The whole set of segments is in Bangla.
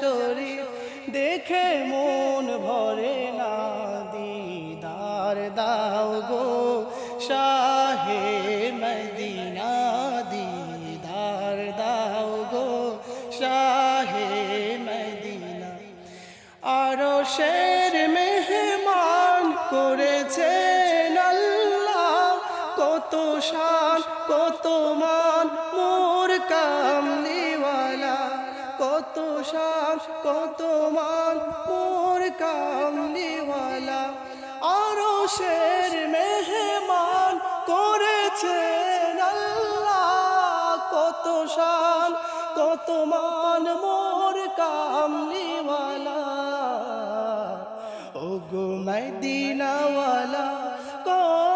শরীফ, দেখে মন ভরে না। দিদার দাও গো শাহে মদিনা, দিদার দাও গো শাহে মদিনা। আরও শের মেহমান করেছেন আল্লাহ, কত শান কত মান মোর কামলিওয়ালা। আরও শের মেহমান করেছেন আল্লাহ, কত শান, কত মান মোর কামলিওয়ালা। ও গো মদিনাওয়ালা করো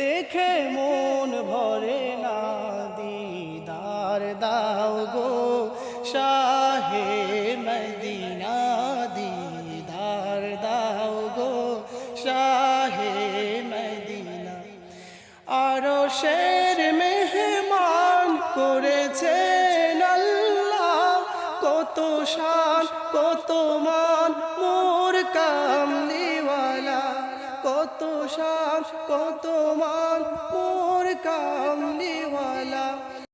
দেখে মন ভরে না, দিদার দাও গো শাহে মদিনা, দিদার দাও গো শাহে মদিনা। আরও শের মেহমান করেছে কত শান, কত মান, মোর কামলিওয়ালা। কত সার কত মান মোর কামলিওয়ালা।